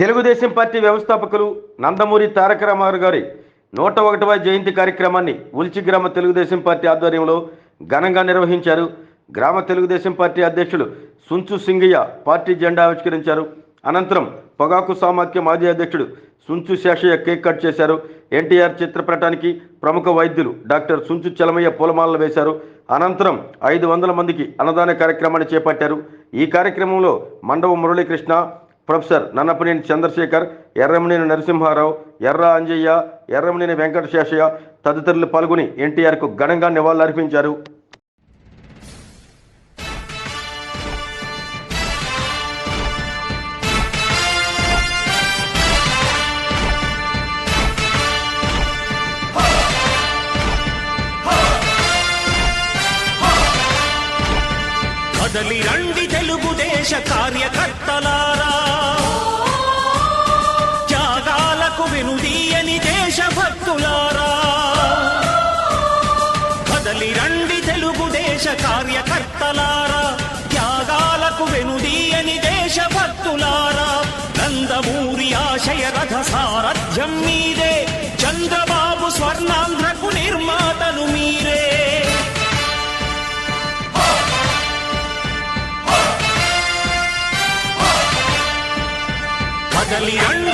Telugu Desam party వ్యవస్థాపకులు నందమూరి తారక రామారావు గారి నూట ఒకటవ జయంతి కార్యక్రమాన్ని ఉల్చి గ్రామ తెలుగుదేశం పార్టీ ఆధ్వర్యంలో ఘనంగా నిర్వహించారు. గ్రామ తెలుగుదేశం పార్టీ అధ్యక్షులు సుంచు సింగయ్య పార్టీ జెండా ఆవిష్కరించారు. అనంతరం పొగాకు సామాఖ్య మాజీ అధ్యక్షుడు సుంచు శేషయ్య కేక్ కట్ చేశారు. ఎన్టీఆర్ చిత్రపటానికి ప్రముఖ వైద్యులు డాక్టర్ సుంచు చలమయ్య పూలమాలలు వేశారు. అనంతరం ఐదు వందల మందికి అన్నదాన కార్యక్రమాన్ని చేపట్టారు. ఈ కార్యక్రమంలో మండవ మురళీకృష్ణ ప్రొఫెసర్ నన్నపనేని చంద్రశేఖర్ ఎర్రమనేని నరసింహారావు ఎర్ర అంజయ్య ఎర్రమనేని వెంకటశేషయ్య తదితరులు పాల్గొని ఎన్టీఆర్కు ఘనంగా నివాళులర్పించారు. దేశభక్తులారా నందమూరి ఆశయ రథ సారథ్యం మీదే చంద్రబాబు స్వర్ణాంధ్రకు నిర్మాతలు మీరే. కదలి అండ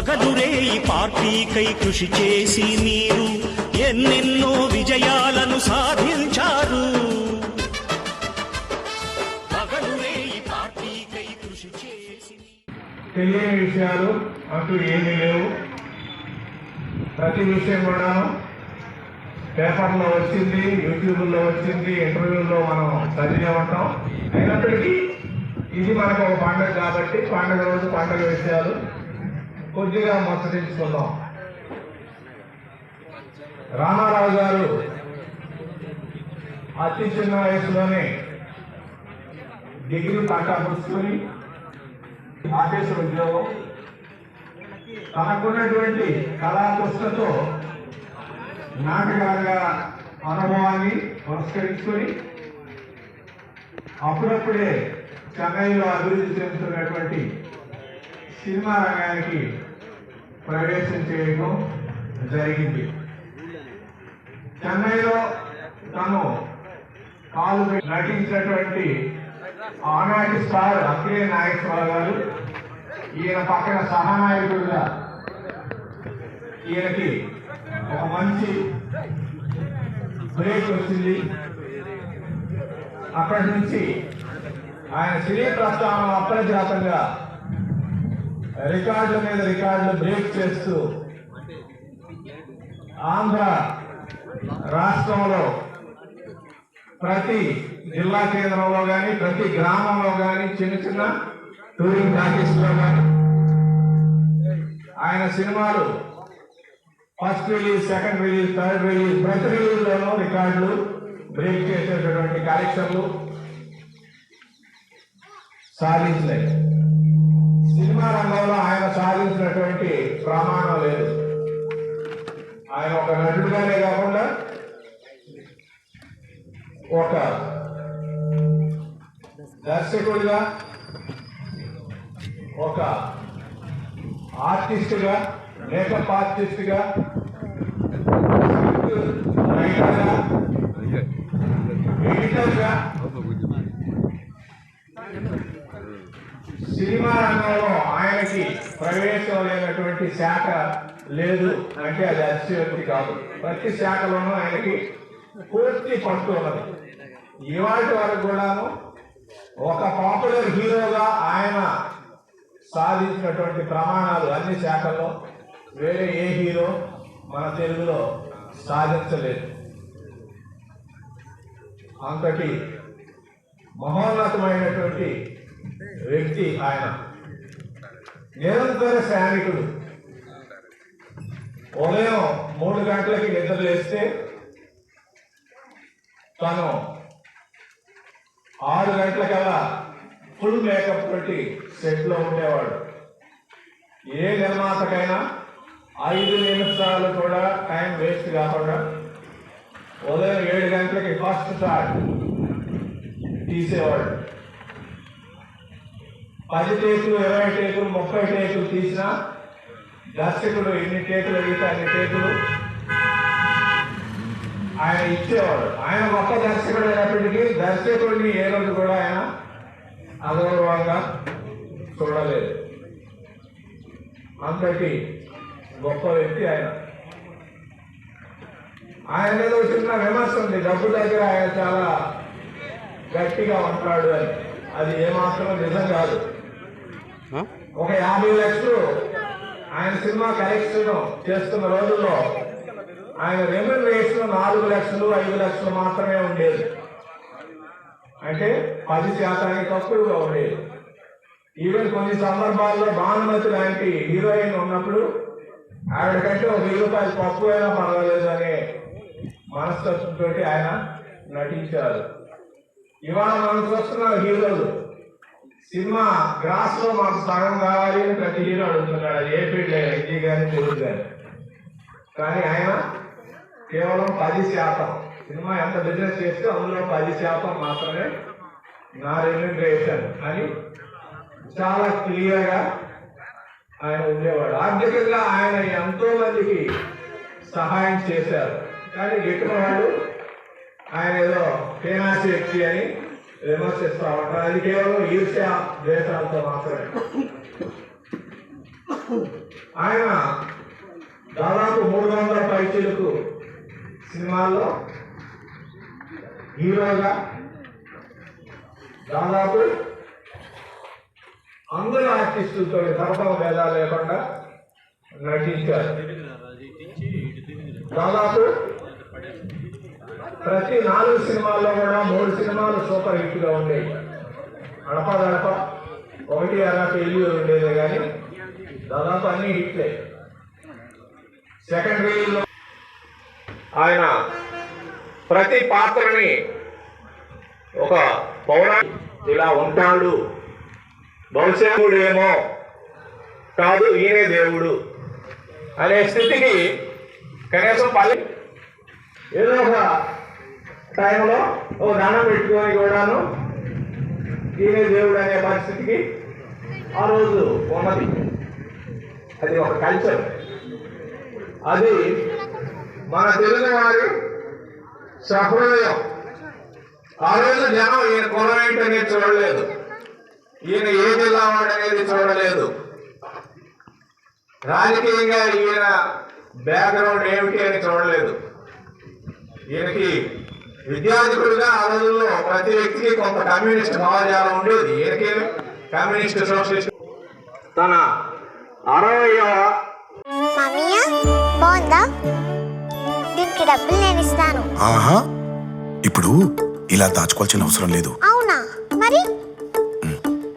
పగలురే ఈ పార్టీకై కృషి చేసి మీరు ఎన్నెన్నో విజయాలను సాధించారు. కృషి చేసి తెలియని విషయాలు అంటూ ఏమీ లేవు. ప్రతి విషయం కూడా పేపర్లో వచ్చింది యూట్యూబ్లో వచ్చింది ఇంటర్వ్యూలో మనం చదివే ఉంటాం. అయినప్పటికీ ఇది మనకు ఒక పండుగ కాబట్టి పండుగ రోజు పండుగ విషయాలు కొద్దిగా ముచ్చటించుకుందాం రామారావు గారు అతి చిన్న వయసులోనే డిగ్రీ పట్టా పుచ్చుకొని ఆఫీసర్ ఉద్యోగం. తనకున్నటువంటి కళాకృష్ణతో నాటకాలుగా అనుభవాన్ని పురస్కరించుకొని అప్పుడప్పుడే చెన్నైలో అభివృద్ధి చెందుతున్నటువంటి సినిమా రంగానికి ప్రవేశం చేయడం జరిగింది. చెన్నైలో తను కాలు నటించినటువంటి ఆనాటి స్టార్ అఖిలే నాగేశ్వరరావు గారు ఈయన పక్కన సహానాయకుడుగా ఈయనకి ఒక మంచి బ్రేక్ వచ్చింది. అక్కడి నుంచి ఆయన సినీ ప్రస్థానం అప్రజాతంగా రికార్డుల మీద రికార్డులు బ్రేక్ చేస్తూ ఆంధ్ర రాష్ట్రంలో ప్రతి జిల్లా కేంద్రంలో కానీ ప్రతి గ్రామంలో కానీ చిన్న చిన్న టూరింగ్ టాకీస్ కానీ ఆయన సినిమాలు first release second release third release ప్రతి రిలీజ్ రికార్డులు బ్రేక్ చేసేటటువంటి కార్యక్రమాలు సాధించలేదు. సినిమా రంగంలో ఆయన సాధించినటువంటి ప్రమాణం లేదు. ఆయన ఒక నటుడుగానే కాకుండా ఒక దర్శకుడిగా ఒక ఆర్టిస్టుగా మేకప్ ఆర్టిస్టుగా రైటర్గా సినిమా ఆయనకి ప్రవేశం లేనటువంటి శాఖ లేదు అంటే అది అతిశయోక్తి కాదు. ప్రతి శాఖలోనూ ఆయనకి పూర్తి పట్టు ఉన్నది. ఇవాటి వరకు కూడాను ఒక పాపులర్ హీరోగా ఆయన సాధించినటువంటి ప్రమాణాలు అన్ని శాఖల్లో వేరే ఏ హీరో మన తెలుగులో సాధించలేదు. అంతటి మహోన్నతమైనటువంటి వ్యక్తి ఆయన. నిరంతర శ్రామికుడు. ఉదయం మూడు గంటలకి నిద్ర లేస్తే తను ఆరు గంటలకల్లా ఫుల్ మేకప్ పెట్టి సెట్లో ఉండేవాడు. ఏ నిర్మాతకైనా ఐదు నిమిషాలు కూడా టైం వేస్ట్ కాకుండా ఉదయం ఏడు గంటలకి ఫస్ట్ షాట్ తీసేవాడు. పది టేకులు ఇరవై టేకులు ముప్పై టేకులు తీసినా దర్శకుడు ఎన్ని టేకులు అడిగితే అన్ని టేకులు ఆయన ఇచ్చేవాడు. ఆయన గొప్ప దర్శకుడు అయినప్పటికీ దర్శకుడిని ఏ రోజు కూడా ఆయన అగౌరవంగా చూడలేదు. అంతటి గొప్ప వ్యక్తి ఆయన. ఆయన మీద చిన్న విమర్శ ఉంది. డబ్బు దగ్గర ఆయన చాలా గట్టిగా ఉంటాడు అని. అది ఏమాత్రం నిజం కాదు. ఒక యాభై లక్షలు ఆయన సినిమా కలెక్షన్ చేస్తున్న రోజుల్లో ఆయన రెమ్యూనరేషన్ నాలుగు లక్షలు ఐదు లక్షలు మాత్రమే ఉండేది. అంటే పది శాతానికి తక్కువగా ఉండేది. ఈవెన్ కొన్ని సందర్భాల్లో భానుమతి లాంటి హీరోయిన్ ఉన్నప్పుడు ఆవిడకంటే ఒక వెయ్యి రూపాయలు తక్కువైనా పర్వాలేదు అనే మనస్తత్వంతో ఆయన నటించారు. ఇవాళ మనం చూస్తున్న హీరోలు సినిమా గ్రాస్లో మాకు సగం కావాలి అని ప్రతి హీరో అడుగుతున్నాడు. ఏ ఫీల్డ్ హిందీ కానీ తెలుగు కానీ కానీ ఆయన కేవలం పది శాతం. సినిమా ఎంత బిజినెస్ చేస్తే అందులో పది శాతం మాత్రమే నా రెమ్యూనరేషన్ అని చాలా క్లియర్గా ఆయన ఉండేవాడు. ఆర్థికంగా ఆయన ఎంతో మందికి సహాయం చేశారు. కానీ ఎటువంటి వాడు ఆయన ఏదో ఫేమస్ వ్యక్తి అని విమర్శిస్తా ఉంటారు అది కేవలం ఈర్ష్య దేశాలతో మాత్రమే. ఆయన దాదాపు మూడు వందల పైచీలకు సినిమాల్లో హీరోగా దాదాపు అందరు ఆర్టిస్టులతో తరతమ భేదాలు లేకుండా నటించారు. దాదాపు ప్రతి నాలుగు సినిమాల్లో కూడా మూడు సినిమాలు సూపర్ హిట్గా ఉండేవి. అడప గడప ఒకటి అలా ఫెయిల్యూర్ ఉండేదే కానీ దాదాపు అన్ని హిట్లే. సెకండ్ వేవ్లో ఆయన ప్రతి పాత్రని ఒక పౌరా ఇలా ఉంటాడు. బహుశా ఏమో కాదు ఈయనే దేవుడు అనే స్థితికి కనీసం పల్లె ఏదో ఒక టైంలో ఓ దండం పెట్టుకొని కూడాను ఈయనే దేవుడు అనే పరిస్థితికి ఆ రోజు ఉన్నది. అది ఒక కల్చర్ అది మన తెలుగు వారి సహృదయం. ఆ రోజు జనం ఈయన కులం ఏంటనేది చూడలేదు. ఈయన ఏ జిల్లా వాడు అనేది చూడలేదు. రాజకీయంగా ఈయన బ్యాక్గ్రౌండ్ ఏమిటి అని చూడలేదు. ఈయనకి విద్యార్థికులుగా ఆ రోజుల్లో ప్రతి వ్యక్తికి కొంత కమ్యూనిస్ట్ భావజాలం ఉండేది. ఈయనకి కమ్యూనిస్ట్ సోషలిస్ట్. తన దీనికి డబ్బులు నేను ఇస్తాను. ఆహా ఇప్పుడు ఇలా దాచుకోవాల్సిన అవసరం లేదు. అవునా?